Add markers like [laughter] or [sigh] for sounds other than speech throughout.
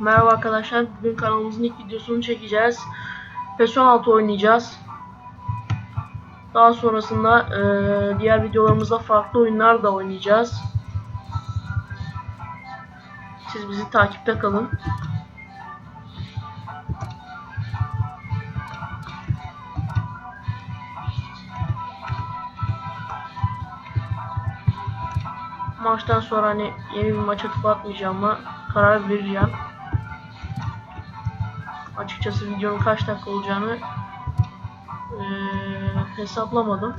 Merhaba arkadaşlar. Bugün kanalımızın ilk videosunu çekeceğiz. PES 16 oynayacağız. Daha sonrasında eee, diğer videolarımızda farklı oyunlar da oynayacağız. Siz bizi takipte kalın. Maçtan sonra hani yeni bir maç atıp atmayacağıma karar vereceğim. Açıkçası videonun kaç dakika olacağını eee, hesaplamadım.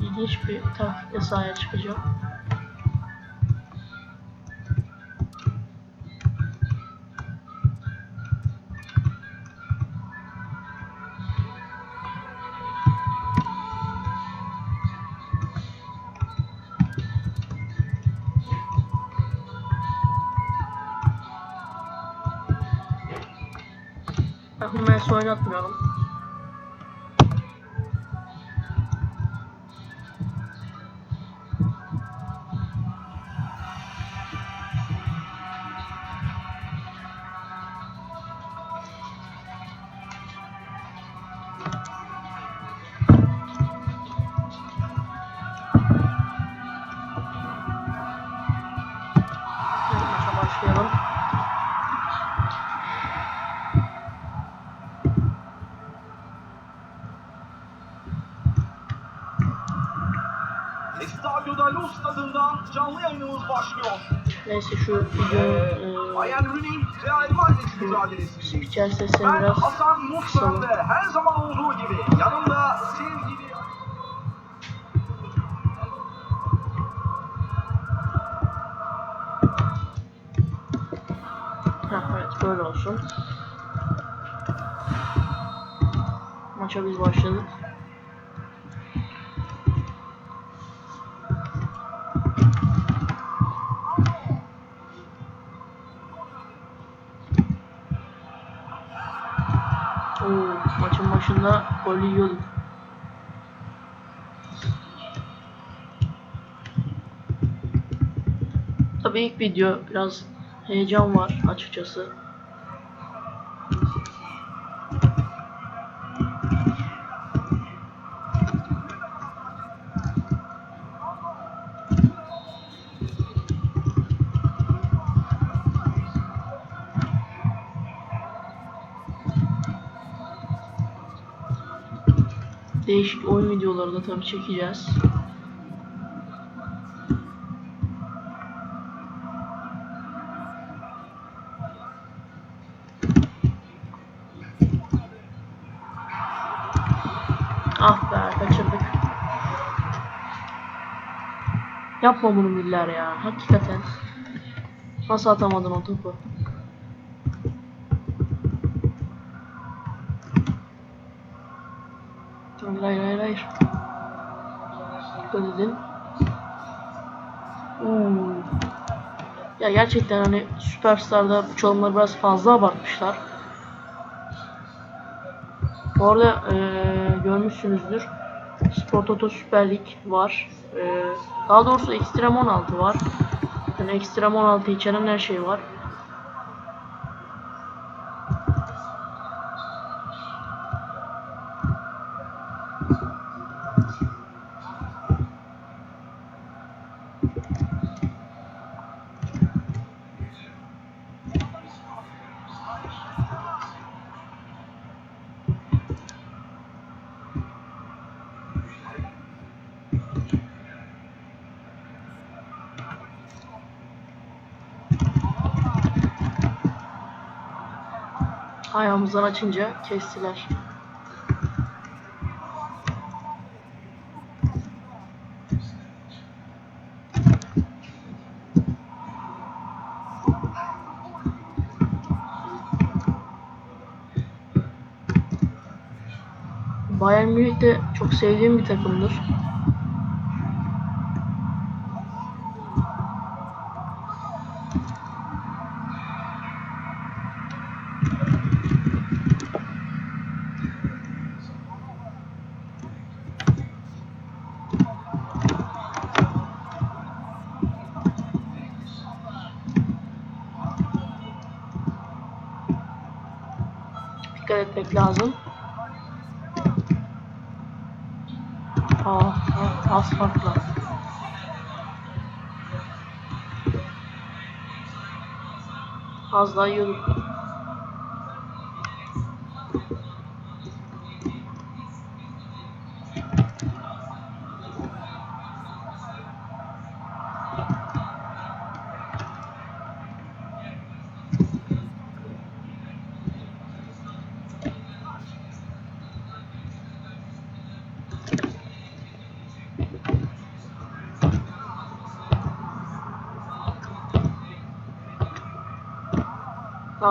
İlginç bir taktikle sahaya çıkacağım. Ben Hummels stadından canlı yayınımız başlıyor. Neyse şu videonun eee, Bayern Münih Real Madrid mücadelesi. spiker sesini Ben biraz Hasan kısalım. ve her zaman olduğu gibi yanımda sevgili Heh, evet böyle olsun. Maça biz başladık. Oo, maçın başında gol yiyorduk. Tabii ilk video biraz heyecan var açıkçası. Değişik oyun videoları da tabii çekeceğiz. Ah be kaçırdık. Yapma bunu Müller ya. Hakikaten. Nasıl atamadın o topu? Hayır hayır hayır. hayır. Dikkat edin. Oo. Ya gerçekten hani Superstar'da bu çalımları biraz fazla abartmışlar. Bu arada eee, görmüşsünüzdür. Spor Toto Süper Lig var. Eee, daha doğrusu Extreme 16 var. Yani Extreme 16 içeren her şey var. Ayağımızdan açınca kestiler. Bayern Münih de çok sevdiğim bir takımdır. Etmek lazım. Aa, aa, az farkla. Az daha yiyorduk.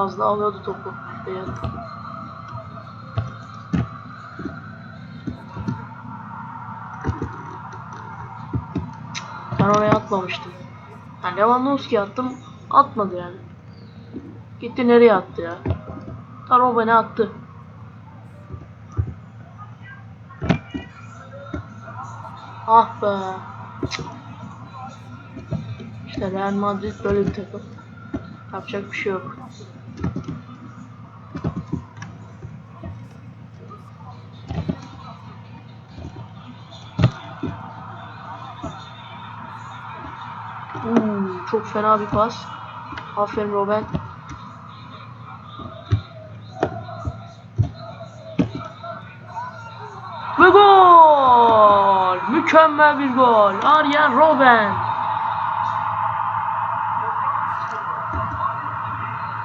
Az daha alıyordu topu. Beyaz. Ben oraya atmamıştım. Yani Lewandowski attım. Atmadı yani. Gitti nereye attı ya? Taro beni attı. Ah be. İşte Real Madrid böyle bir takım. Yapacak bir şey yok. Çok fena bir pas. Aferin Robben. Ve gol! Mükemmel bir gol. Arjen Robben.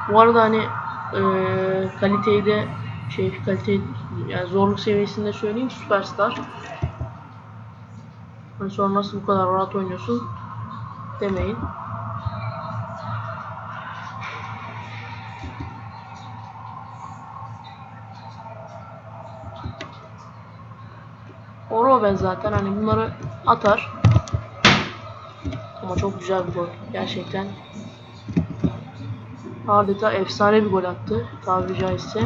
Bu arada hani eee kaliteyi de şey kalite yani zorluk seviyesinde söyleyeyim süperstar. Hani sonra nasıl bu kadar rahat oynuyorsun demeyin. O Robben zaten hani bunları atar. Ama çok güzel bir gol gerçekten. Adeta efsane bir gol attı tabiri caizse.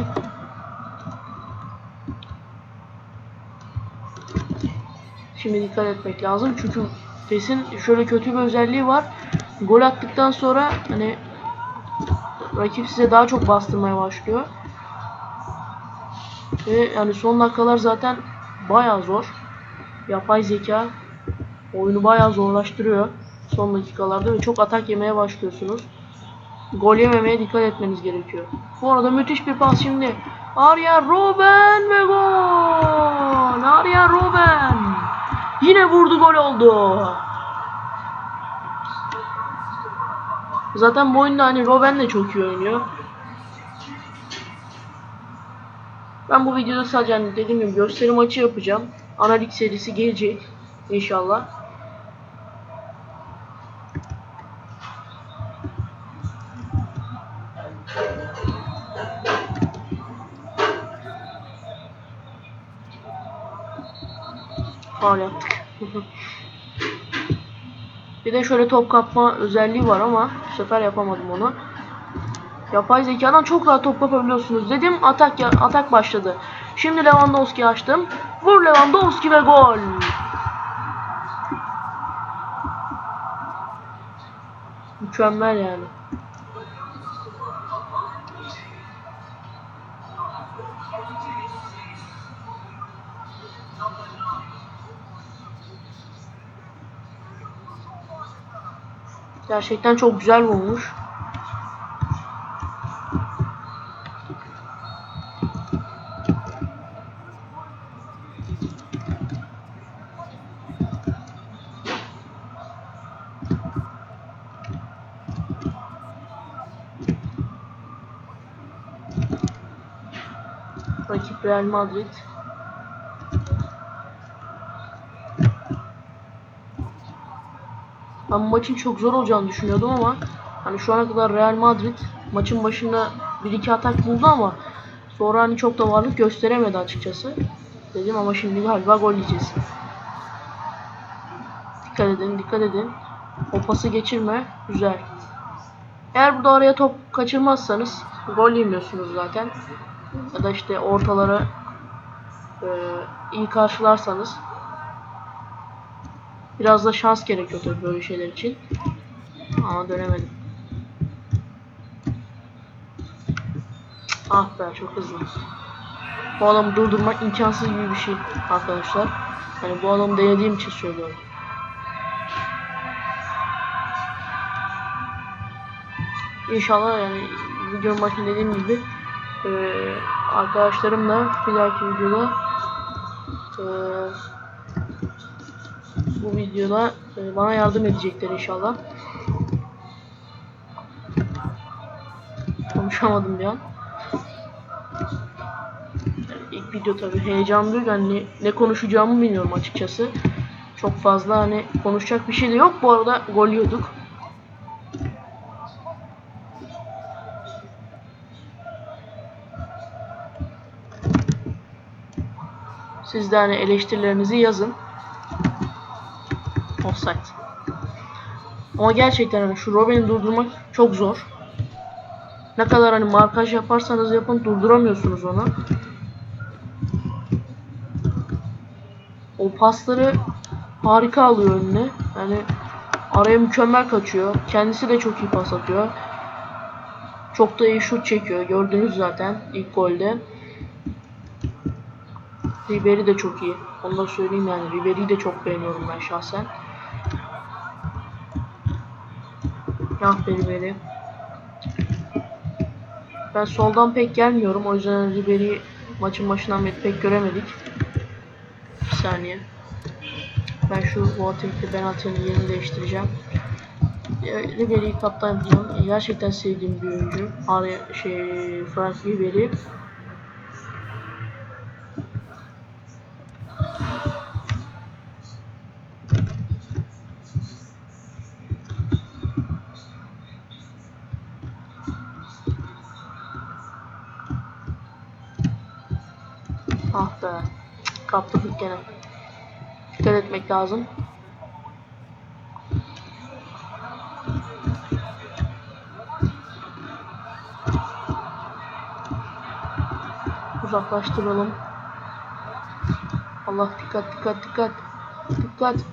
Şimdi dikkat etmek lazım çünkü PES'in şöyle kötü bir özelliği var. Gol attıktan sonra hani rakip size daha çok bastırmaya başlıyor. Ve yani son dakikalar zaten bayağı zor. Yapay zeka oyunu bayağı zorlaştırıyor son dakikalarda ve çok atak yemeye başlıyorsunuz. Gol yememeye dikkat etmeniz gerekiyor. Bu arada müthiş bir pas şimdi. Arya Robben ve gol! Arya Robben! Yine vurdu gol oldu. Zaten bu oyunda hani Robben de çok iyi oynuyor. Ben bu videoda sadece hani dediğim gibi gösteri maçı yapacağım. Analik serisi gelecek inşallah. Faul [laughs] yaptık. bir de şöyle top kapma özelliği var ama bu sefer yapamadım onu. Yapay zekadan çok rahat top kapabiliyorsunuz dedim. Atak ya, atak başladı. Şimdi Lewandowski açtım. Vur Lewandowski ve gol. Mükemmel yani. Gerçekten çok güzel olmuş. Rakip Real Madrid. Ben maçın çok zor olacağını düşünüyordum ama hani şu ana kadar Real Madrid maçın başında bir iki atak buldu ama sonra hani çok da varlık gösteremedi açıkçası. Dedim ama şimdi galiba gol yiyeceğiz. Dikkat edin, dikkat edin. O pası geçirme. Güzel. Eğer burada araya top kaçırmazsanız gol yemiyorsunuz zaten. Ya da işte ortalara e, iyi karşılarsanız biraz da şans gerekiyor tabii böyle şeyler için. Ama dönemedim. Ah be çok hızlı. Bu adamı durdurmak imkansız gibi bir şey arkadaşlar. Yani bu adamı denediğim için söylüyorum. İnşallah yani videonun başında dediğim gibi eee arkadaşlarımla bir dahaki videoda eee, bu videoda eee, bana yardım edecekler inşallah. Konuşamadım bir an. Yani ilk video tabi heyecanlı hani ne konuşacağımı bilmiyorum açıkçası. Çok fazla hani konuşacak bir şey de yok. Bu arada gol yiyorduk. Siz de hani eleştirilerinizi yazın. Offside. Ama gerçekten hani şu Robben'i durdurmak çok zor. Ne kadar hani markaj yaparsanız yapın durduramıyorsunuz onu. O pasları harika alıyor önüne. Yani araya mükemmel kaçıyor. Kendisi de çok iyi pas atıyor. Çok da iyi şut çekiyor. Gördünüz zaten ilk golde. Ribery de çok iyi. Onu da söyleyeyim yani. Ribery'i de çok beğeniyorum ben şahsen. Ah be Ribery. Ben soldan pek gelmiyorum. O yüzden Ribery'i maçın başından beri pek göremedik. Bir saniye. Ben şu Boateng'le Benate'nin yerini değiştireceğim. Ribery'i kaptan Gerçekten sevdiğim bir oyuncu. Araya şey Frank Ribery. Kaptırdık gene. Dikkat etmek lazım. Uzaklaştıralım. Allah dikkat dikkat dikkat. Dikkat.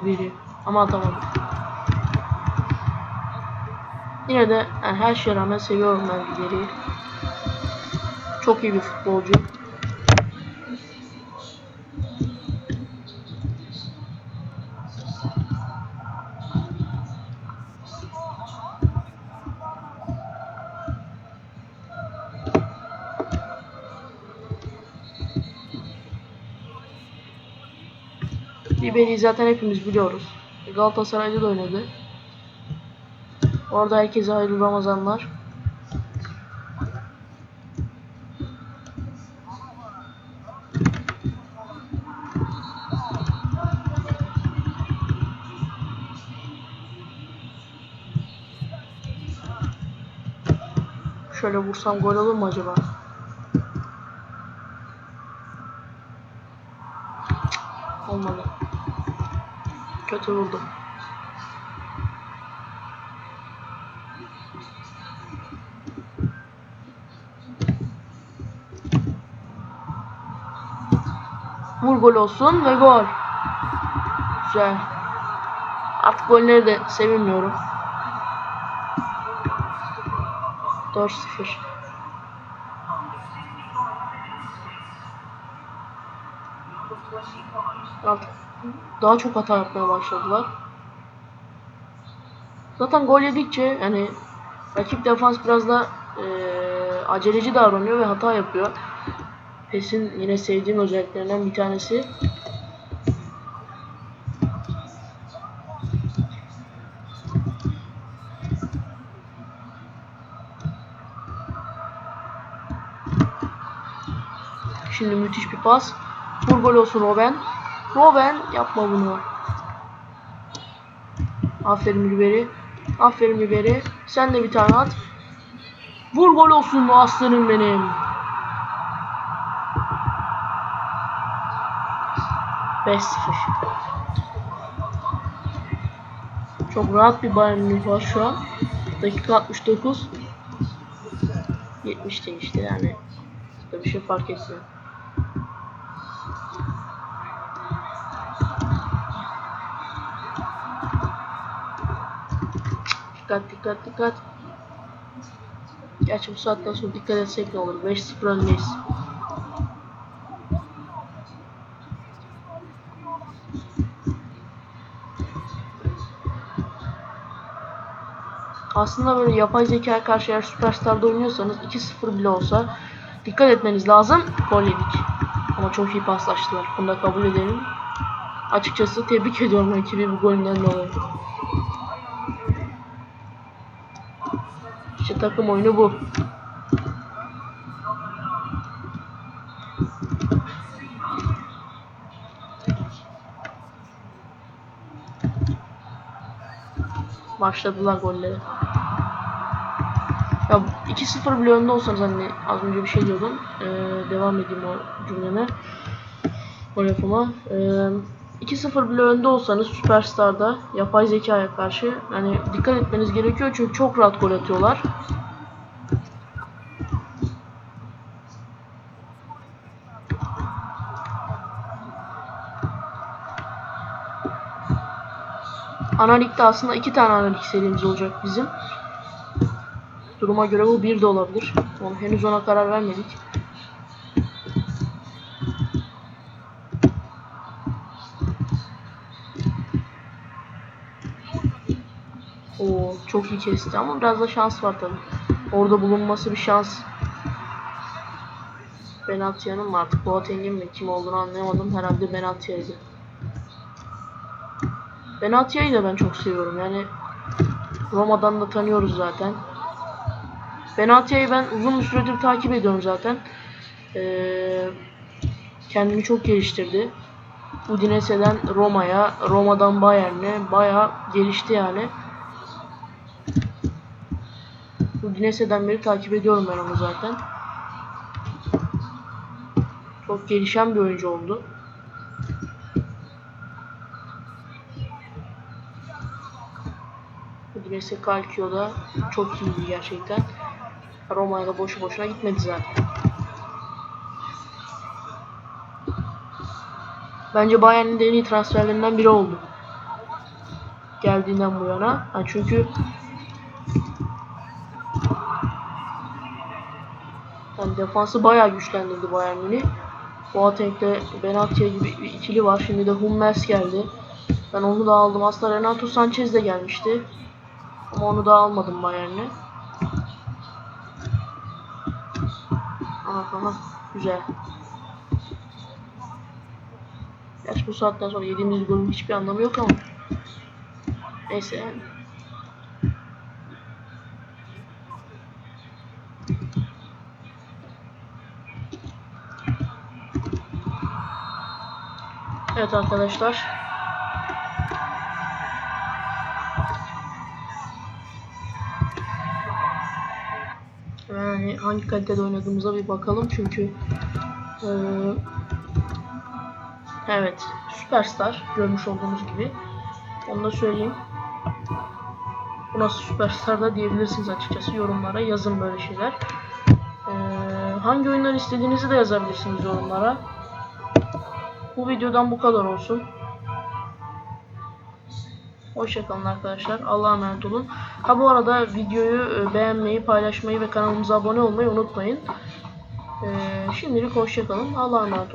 Ribery. Ama atamadım. Yine de yani her şeye rağmen seviyorum ben Ribery'i. Çok iyi bir futbolcu. Ribery'i zaten hepimiz biliyoruz. Galatasaray'da da oynadı. Orada herkese hayırlı Ramazanlar. Şöyle vursam gol olur mu acaba? Olmadı. Kötü vurdu. Vur gol olsun ve gol. Güzel. Artık golleri de sevinmiyorum. 4-0. Artık daha çok hata yapmaya başladılar. Zaten gol yedikçe yani rakip defans biraz da eee, aceleci davranıyor ve hata yapıyor. PES'in yine sevdiğim özelliklerinden bir tanesi. Şimdi müthiş bir pas. Vur gol olsun Robben. Robben yapma bunu. Aferin Ribery. Aferin Ribery. Sen de bir tane at. Vur gol olsun aslanım benim. Beş sıfır. Çok rahat bir Bayern Münih var şu an. Dakika 69. 70 işte yani. Burada bir şey fark etmiyor. Dikkat dikkat dikkat. Gerçi bu saatten sonra dikkat etsek ne olur? 5-0 öndeyiz. Aslında böyle yapay zeka karşı eğer Superstar'da oynuyorsanız 2-0 bile olsa dikkat etmeniz lazım. Gol yedik. Ama çok iyi paslaştılar. Bunu da kabul edelim. Açıkçası tebrik [laughs] ediyorum rakibi bu golünden dolayı. İşte takım oyunu bu. Başladılar golleri. Ya 2-0 bile önde olsanız hani az önce bir şey diyordum. Ee, devam edeyim o cümleme. O lafıma. Ee, 2-0 bile önde olsanız Superstar'da yapay zekaya karşı hani dikkat etmeniz gerekiyor çünkü çok rahat gol atıyorlar. Ana ligde aslında iki tane ana lig serimiz olacak bizim. Duruma göre bu bir de olabilir. Onu henüz ona karar vermedik. Oo çok iyi kesti ama biraz da şans var tabii. Orada bulunması bir şans. Benatya'nın mı artık Boateng'in mi kim olduğunu anlayamadım. Herhalde Benatya'ydı. Benatya'yı da ben çok seviyorum. Yani Roma'dan da tanıyoruz zaten. Benatya'yı ben uzun süredir takip ediyorum zaten. Ee, kendini çok geliştirdi. Udinese'den Roma'ya, Roma'dan Bayern'e bayağı gelişti yani. Udinese'den beri takip ediyorum ben onu zaten. Çok gelişen bir oyuncu oldu. Udinese Calcio'da çok iyiydi gerçekten. Roma'ya da boşu boşuna gitmedi zaten. Bence Bayern'in en iyi transferlerinden biri oldu. Geldiğinden bu yana. Ha çünkü defansı bayağı güçlendirdi Bayern Münih. Boateng'de Benatia gibi bir ikili var. Şimdi de Hummels geldi. Ben onu da aldım. Aslında Renato Sanchez de gelmişti. Ama onu da almadım Bayern'e. Aha, aha güzel. Gerçi bu saatten sonra yediğimiz golün hiçbir anlamı yok ama. Neyse yani. Evet arkadaşlar. Yani hangi kalitede oynadığımıza bir bakalım çünkü eee, evet süperstar görmüş olduğunuz gibi onu da söyleyeyim. Bu nasıl süperstar da diyebilirsiniz açıkçası yorumlara yazın böyle şeyler. Eee, hangi oyunlar istediğinizi de yazabilirsiniz yorumlara. Bu videodan bu kadar olsun. Hoşçakalın arkadaşlar. Allah'a emanet olun. Ha bu arada videoyu e, beğenmeyi, paylaşmayı ve kanalımıza abone olmayı unutmayın. Ee, şimdilik hoşçakalın. Allah'a emanet olun.